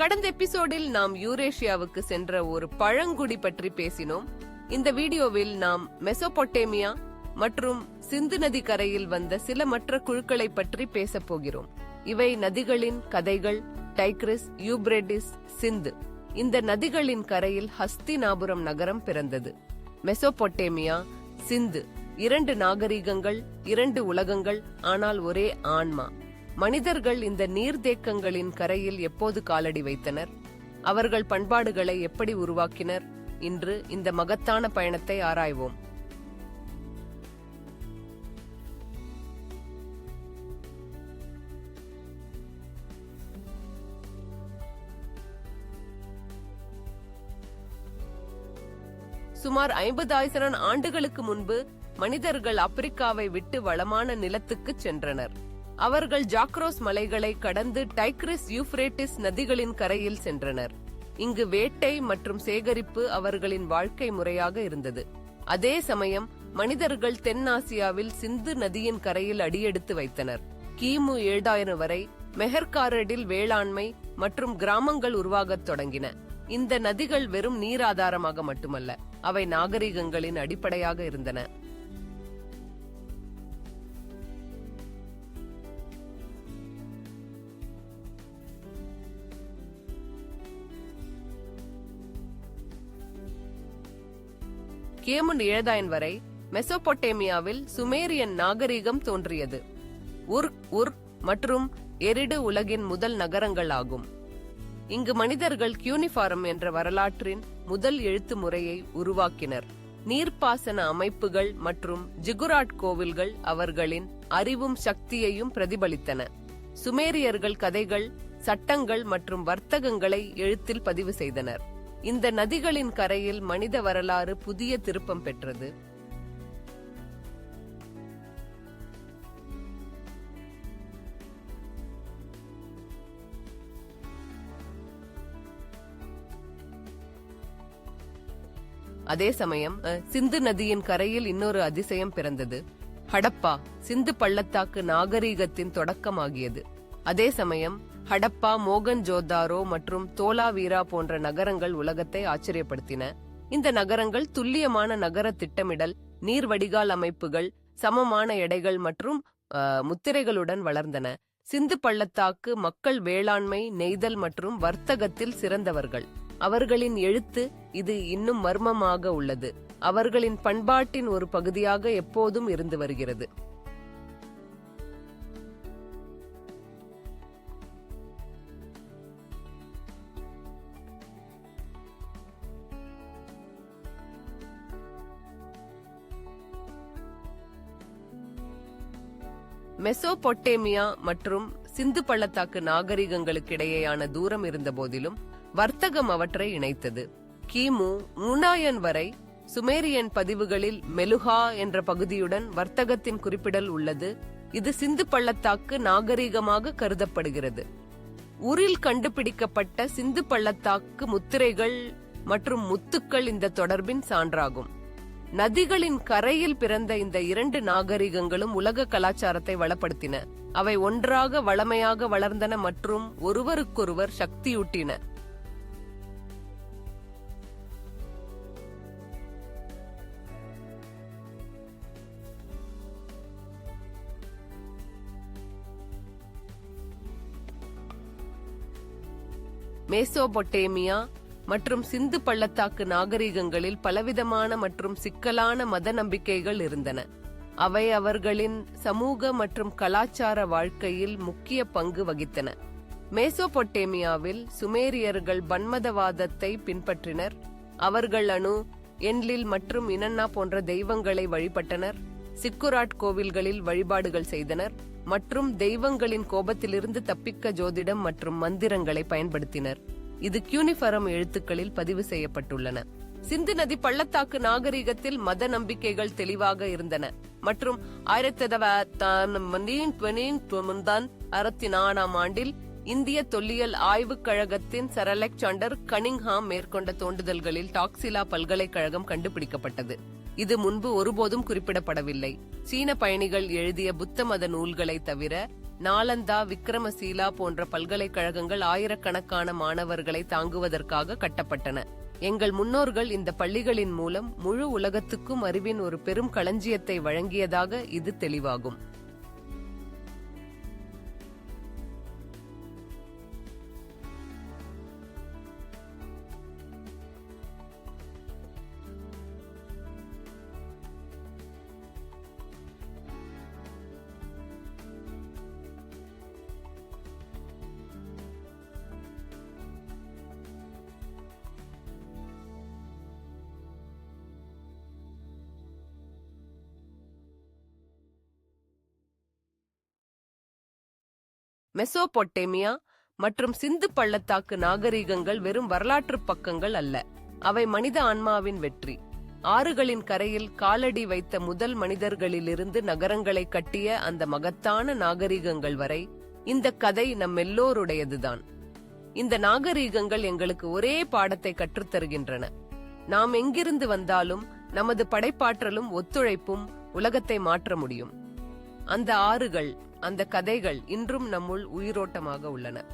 கடந்த எபிசோடில் நாம் யூரேஷியாவுக்கு சென்ற ஒரு பழங்குடி பற்றி பேசினோம். இந்த வீடியோவில் நாம் மெசோபொட்டேமியா மற்றும் சிந்து நதி கரையில் வந்த சில மற்ற குழுக்களை பற்றி பேசப் போகிறோம். இவை நதிகளின் கதைகள் டைக்ரிஸ் யூப்ரெடிஸ் சிந்து. இந்த நதிகளின் கரையில் ஹஸ்தினாபுரம் நகரம் பிறந்தது. மெசோபொட்டேமியா சிந்து இரண்டு நாகரிகங்கள் இரண்டு உலகங்கள் ஆனால் ஒரே ஆன்மா. மனிதர்கள் இந்த நீர்தேக்கங்களின் கரையில் எப்போது காலடி வைத்தனர்? அவர்கள் பண்பாடுகளை எப்படி உருவாக்கினர்? இன்று இந்த மகத்தான பயணத்தை ஆராய்வோம். சுமார் ஐம்பதாயிரம் ஆண்டுகளுக்கு முன்பு மனிதர்கள் ஆப்பிரிக்காவை விட்டு வளமான நிலத்துக்கு சென்றனர். அவர்கள் ஜாக்ரோஸ் மலைகளை கடந்து டைக்ரிஸ் யூப்ரேட்டிஸ் நதிகளின் கரையில் சென்றனர். இங்கு வேட்டை மற்றும் சேகரிப்பு அவர்களின் வாழ்க்கை முறையாக இருந்தது. அதே சமயம் மனிதர்கள் தென்னாசியாவில் சிந்து நதியின் கரையில் அடியெடுத்து வைத்தனர். கிமு ஏழாயிரம் வரை மெஹர்காரடில் வேளாண்மை மற்றும் கிராமங்கள் உருவாகத் தொடங்கின. இந்த நதிகள் வெறும் நீராதாரமாக மட்டுமல்ல அவை நாகரிகங்களின் அடிப்படையாக இருந்தன. கேமுன் ஏழாயின் வரை மெசோபொட்டேமியாவில் சுமேரியன் நாகரிகம் தோன்றியது. உர் உர் மற்றும் எரிடு உலகின் முதல் நகரங்கள் ஆகும். இங்கு மனிதர்கள் கியூனிஃபாரம் என்ற வரலாற்றின் முதல் எழுத்து முறையை உருவாக்கினர். நீர்ப்பாசன அமைப்புகள் மற்றும் ஜிகுராட் கோவில்கள் அவர்களின் அறிவும் சக்தியையும் பிரதிபலித்தன. சுமேரியர்கள் கதைகள் சட்டங்கள் மற்றும் வர்த்தகங்களை எழுத்தில் பதிவு செய்தனர். இந்த நதிகளின் கரையில் மனித வரலாறு புதிய திருப்பம் பெற்றது. அதே சமயம் அஹ், சிந்து நதியின் கரையில் இன்னொரு அதிசயம் பிறந்தது. ஹடப்பா சிந்து பள்ளத்தாக்கு நாகரீகத்தின் தொடக்கமாகியது. அதே சமயம் ஹடப்பா மோகன் ஜோதாரோ மற்றும் தோலாவீரா போன்ற நகரங்கள் உலகத்தை ஆச்சரியப்படுத்தின. இந்த நகரங்கள் துல்லியமான நகர திட்டமிடல் நீர் வடிகால் அமைப்புகள் சமமான எடைகள் மற்றும் முத்திரைகளுடன் வளர்ந்தன. சிந்து பள்ளத்தாக்கு மக்கள் வேளாண்மை நெய்தல் மற்றும் வர்த்தகத்தில் சிறந்தவர்கள். அவர்களின் எழுத்து இது இன்னும் மர்மமாக உள்ளது. அவர்களின் பண்பாட்டின் ஒரு பகுதியாக எப்போதும் இருந்து வருகிறது. மெசோபொட்டேமியா மற்றும் சிந்து பள்ளத்தாக்கு நாகரிகங்களுக்கிடையேயான தூரம் இருந்த போதிலும் வர்த்தகம் அவற்றை இணைத்தது. கிமு மூணாயன் வரை சுமேரியன் பதிவுகளில் மெலுஹா என்ற பகுதியுடன் வர்த்தகத்தின் குறிப்பிடல் உள்ளது. இது சிந்து பள்ளத்தாக்கு நாகரிகமாக கருதப்படுகிறது. ஊரில் கண்டுபிடிக்கப்பட்ட சிந்து பள்ளத்தாக்கு முத்திரைகள் மற்றும் முத்துக்கள் இந்த தொடர்பின் சான்றாகும். நதிகளின் கரையில் பிறந்த இந்த இரண்டு நாகரிகங்களும் உலக கலாச்சாரத்தை வளப்படுத்தின. அவை ஒன்றாக வளமையாக வளர்ந்தன மற்றும் ஒருவருக்கொருவர் சக்தியூட்டின. மேசோபொட்டேமியா மற்றும் சிந்து பள்ளத்தாக்கு நாகரிகங்களில் பலவிதமான மற்றும் சிக்கலான மத நம்பிக்கைகள் இருந்தன. அவை அவர்களின் சமூக மற்றும் கலாச்சார வாழ்க்கையில் முக்கிய பங்கு வகித்தன. மேசோபொட்டேமியாவில் சுமேரியர்கள் பன்மதவாதத்தை பின்பற்றினர். அவர்கள் அணு என்லில் மற்றும் இனன்னா போன்ற தெய்வங்களை வழிபட்டனர். சிக்குராட் கோவில்களில் வழிபாடுகள் செய்தனர். மற்றும் தெய்வங்களின் கோபத்திலிருந்து தப்பிக்க ஜோதிடம் மற்றும் மந்திரங்களை பயன்படுத்தினர். இது கியூனிஃபரம் எழுத்துக்களில் பதிவு செய்யப்பட்டுள்ளன. சிந்து நதி பள்ளத்தாக்கு நாகரிகத்தில் மத நம்பிக்கைகள் தெளிவாக இருந்தன. மற்றும் ஆயிரத்தி அறுபத்தி ஆண்டில் இந்திய தொல்லியல் ஆய்வுக் கழகத்தின் சர் அலெக்சாண்டர் கனிங்ஹாம் மேற்கொண்ட தோண்டுதல்களில் டாக்ஸிலா பல்கலைக்கழகம் கண்டுபிடிக்கப்பட்டது. இது முன்பு ஒருபோதும் குறிப்பிடப்படவில்லை. சீன பயணிகள் எழுதிய புத்த மத நூல்களை தவிர நாலந்தா விக்ரமசீலா போன்ற பல்கலைக்கழகங்கள் ஆயிரக்கணக்கான மாணவர்களை தாங்குவதற்காக கட்டப்பட்டன. எங்கள் முன்னோர்கள் இந்த பள்ளிகளின் மூலம் முழு உலகத்துக்கும் அறிவின் ஒரு பெரும் களஞ்சியத்தை வழங்கியதாக இது தெளிவாகும். மெசோபொட்டேமியா மற்றும் சிந்து பள்ளத்தாக்கு நாகரிகங்கள் வெறும் வரலாற்று பக்கங்கள் அல்ல. அவை மனித ஆன்மாவின் வெற்றி. ஆறுகளின் கரையில் காலடி வைத்த முதல் மனிதர்களிலிருந்து நகரங்களை கட்டிய அந்த மகத்தான நாகரிகங்கள் வரை இந்த கதை நம் எல்லோருடையதுதான். இந்த நாகரிகங்கள் எங்களுக்கு ஒரே பாடத்தை கற்றுத்தருகின்றன நாம் எங்கிருந்து வந்தாலும் நமது படைப்பாற்றலும் ஒத்துழைப்பும் உலகத்தை மாற்ற முடியும். அந்த ஆறுகள் அந்த கதைகள் இன்றும் நம்முள் உயிரோட்டமாக உள்ளன.